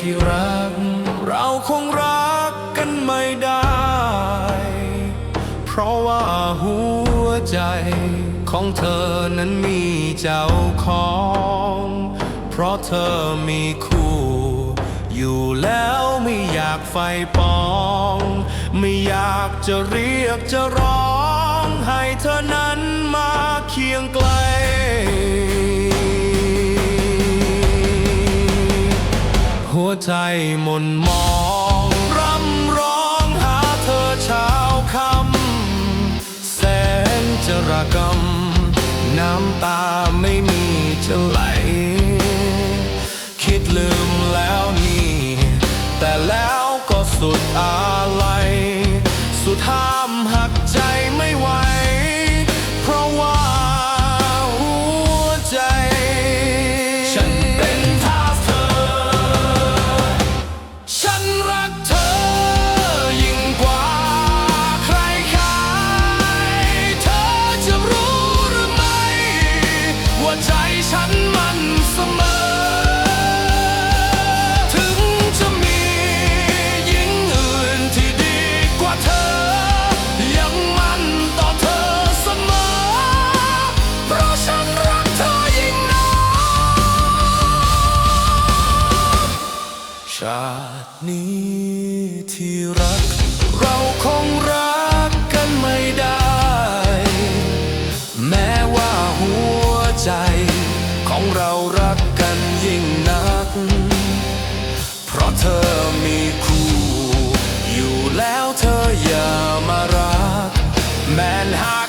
ที่รัก เราคงรักกันไม่ได้ เพราะว่าหัวใจของเธอนั้นมีเจ้าของ เพราะเธอมีคู่ อยู่แล้วไม่อยากไฟปอง ไม่อยากจะเรียกจะร้อง ให้เธอนั้นมาเคียงไกล ใจหม่นมองร่ำร้องหาเธอเช้าคำแสงจะระกำน้ำตาไม่มีจะไหล คิดลืมแล้วนี่ แต่แล้วก็สุด นี้ที่รัก เราคงรักกันไม่ได้ แม้ว่าหัวใจของเรารักกันยิ่งนัก เพราะเธอมีคู่อยู่แล้วเธออย่ามารัก แมนหา